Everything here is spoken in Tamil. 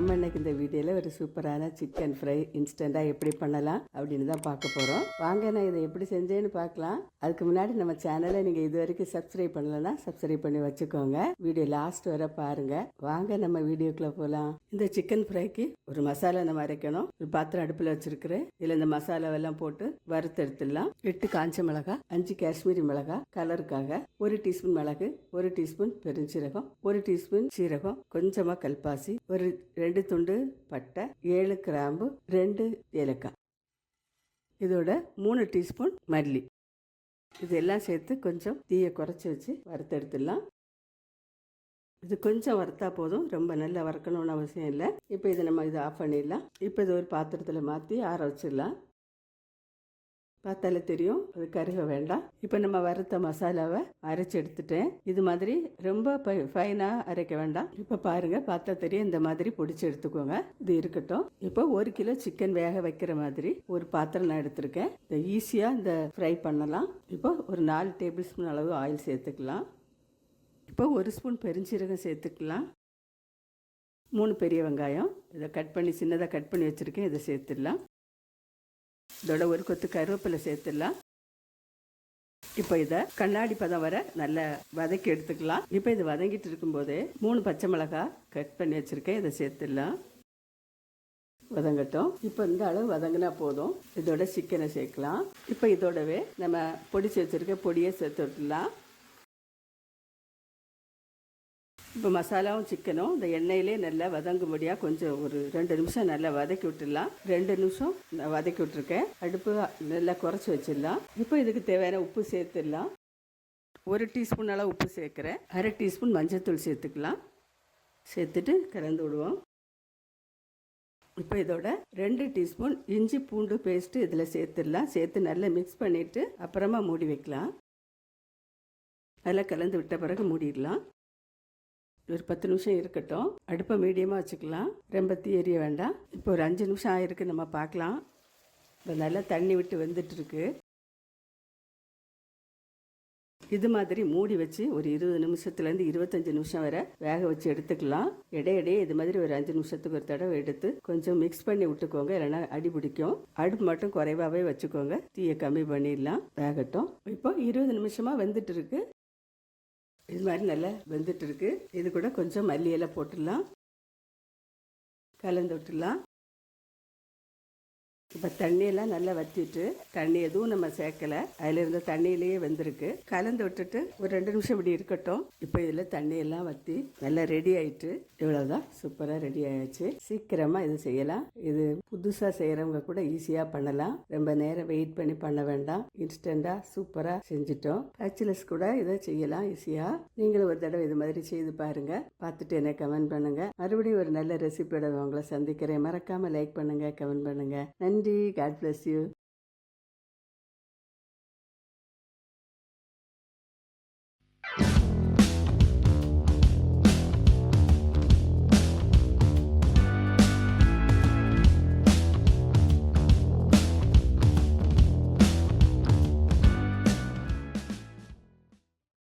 நம்ம இன்னைக்கு இந்த வீடியோவில் ஒரு சூப்பரான சிக்கன் ஃப்ரை இன்ஸ்டண்ட்டாக எப்படி பண்ணலாம் அப்படின்னு தான் பார்க்க போகிறோம் வாங்க நான் இதை எப்படி செஞ்சேன்னு பார்க்கலாம். அதுக்கு முன்னாடி நம்ம சேனலை நீங்கள் இது வரைக்கும் சப்ஸ்கிரைப் பண்ணலைன்னா சப்ஸ்கிரைப் பண்ணி வச்சுக்கோங்க. வீடியோ லாஸ்ட் வரை பாருங்க. வாங்க நம்ம வீடியோக்குள்ளே போகலாம் இந்த சிக்கன் ஃப்ரைக்கு ஒரு மசாலா நம்ம அரைக்கணும். ஒரு பாத்திரம் அடுப்பில் வச்சிருக்கிறேன். இதில் இந்த மசாலாவெல்லாம் போட்டு வறுத்தெடுத்துடலாம் எட்டு காஞ்ச மிளகா அஞ்சு காஷ்மீரி மிளகா கலருக்காக ஒரு டீஸ்பூன் மிளகு ஒரு டீஸ்பூன் பெருஞ்சீரகம் ஒரு டீஸ்பூன் சீரகம் கொஞ்சமாக கல்பாசி ஒரு ரெண்டு துண்டு பட்டை ஏழு கிராம்பு ரெண்டு ஏலக்காய். இதோட மூணு டீஸ்பூன் மல்லி. இதெல்லாம் சேர்த்து கொஞ்சம் தீயை குறைச்சி வச்சு வறுத்தெடுத்துடலாம். இது கொஞ்சம் வறுத்தா போதும். ரொம்ப நல்லா வறுக்கணும்னு அவசியம் இல்லை. இப்போ இதை நம்ம இதை ஆஃப் பண்ணிடலாம். இப்போ இது ஒரு பாத்திரத்தில் மாற்றி ஆற வச்சிடலாம். பார்த்தாலே தெரியும். அது கருக வேண்டாம். இப்போ நம்ம வறுத்த மசாலாவை அரைச்சி எடுத்துட்டேன். இது மாதிரி ரொம்ப ஃபைனாக அரைக்க வேண்டாம். இப்போ பாருங்கள் பார்த்தா தெரியும். இந்த மாதிரி பிடிச்சி எடுத்துக்கோங்க. இது இருக்கட்டும். இப்போ ஒரு கிலோ சிக்கன் வேக வைக்கிற மாதிரி ஒரு பாத்திரம் நான் எடுத்திருக்கேன். இதை ஈஸியாக இந்த ஃப்ரை பண்ணலாம். இப்போ ஒரு நாலு டேபிள் ஸ்பூன் அளவு ஆயில் சேர்த்துக்கலாம். இப்போ ஒரு ஸ்பூன் பெருஞ்சீரகம் சேர்த்துக்கலாம். மூணு பெரிய வெங்காயம். இதை கட் பண்ணி சின்னதாக கட் பண்ணி வச்சுருக்கேன். இதை சேர்த்துடலாம். இதோட ஒரு கொத்து கருவேப்பிலை சேர்த்துடலாம். இப்போ இதை கண்ணாடி பதம் வர நல்லா வதக்கி எடுத்துக்கலாம். இப்போ இது வதங்கிட்டு இருக்கும்போதே மூணு பச்சை மிளகா கட் பண்ணி வச்சுருக்கேன். இதை சேர்த்துடலாம். வதங்கட்டும். இப்போ இந்த அளவு வதங்கினா போதும். இதோட சிக்கனை சேர்க்கலாம். இப்போ இதோடவே நம்ம பொடிச்சு சேர்த்துருக்க பொடியை சேர்த்து விட்டுலாம் இப்போ மசாலாவும் சிக்கனும் இந்த எண்ணெயிலே நல்லா வதங்கும்படியாக கொஞ்சம் ஒரு ரெண்டு நிமிஷம் நல்லா வதக்கி விட்டுடலாம். ரெண்டு நிமிஷம் நான் வதக்கி விட்டுருக்கேன். அடுப்பு நல்லா குறைச்சி வச்சிடலாம். இப்போ இதுக்கு தேவையான உப்பு சேர்த்துடலாம். ஒரு டீஸ்பூன் அளவு உப்பு சேர்க்குறேன். அரை டீஸ்பூன் மஞ்சள்தூள் சேர்த்துக்கலாம். சேர்த்துட்டு கலந்து விடுவோம். இப்போ இதோட ரெண்டு டீஸ்பூன் இஞ்சி பூண்டு பேஸ்ட்டு இதில் சேர்த்துடலாம். சேர்த்து நல்லா மிக்ஸ் பண்ணிவிட்டு அப்புறமா மூடி வைக்கலாம். நல்லா கலந்து விட்ட பிறகு மூடிடலாம். ஒரு பத்து நிமிஷம் இருக்கட்டும். அடுப்பை மீடியமாக வச்சுக்கலாம். ரொம்ப தீ எரிய வேண்டாம். இப்போ ஒரு அஞ்சு நிமிஷம் ஆயிருக்கு. நம்ம பார்க்கலாம். இப்போ நல்லா தண்ணி விட்டு வந்துட்டுருக்கு. இது மாதிரி மூடி வச்சு ஒரு இருபது நிமிஷத்துலேருந்து இருபத்தஞ்சு நிமிஷம் வரை வேக வச்சு எடுத்துக்கலாம். இடையிடையே இது மாதிரி ஒரு அஞ்சு நிமிஷத்துக்கு ஒரு தடவை எடுத்து கொஞ்சம் மிக்ஸ் பண்ணி விட்டுக்கோங்க. இல்லைன்னா அடி பிடிக்கும். அடுப்பு மட்டும் குறைவாகவே வச்சுக்கோங்க. தீயை கம்மி பண்ணிடலாம். வேகட்டும். இப்போ இருபது நிமிஷமாக வெந்துட்டு இருக்கு இது மாதிரி நல்லா வெந்துட்டு இருக்கு. இது கூட கொஞ்சம் மல்லி இலை போட்டுடலாம். கலந்து விட்டுடலாம். இப்போ தண்ணியெல்லாம் நல்லா வற்றிட்டு தண்ணி எதுவும் நம்ம சேர்க்கல. அதில் இருந்த தண்ணியிலேயே வெந்திருக்கு. கலந்து விட்டுட்டு ஒரு ரெண்டு நிமிஷம் இப்படி இருக்கட்டும். இப்போ இதில் தண்ணியெல்லாம் வற்றி நல்லா ரெடி ஆயிட்டு இவ்வளோதான் சூப்பராக ரெடி ஆயாச்சு. சீக்கிரமாக இது செய்யலாம். இது புதுசாக செய்கிறவங்க கூட ஈஸியாக பண்ணலாம். ரொம்ப நேரம் வெயிட் பண்ணி பண்ண வேண்டாம். இன்ஸ்டண்ட்டாக சூப்பராக செஞ்சுட்டோம். பேச்சுலர்ஸ் கூட இதை செய்யலாம் ஈஸியாக நீங்களும் ஒரு தடவை இது மாதிரி செய்து பாருங்க. பார்த்துட்டு என்ன கமெண்ட் பண்ணுங்க. மறுபடியும் ஒரு நல்ல ரெசிபியோட உங்களை சந்திக்கிறேன். மறக்காம லைக் பண்ணுங்க கமெண்ட் பண்ணுங்க. நன்றி. God bless you.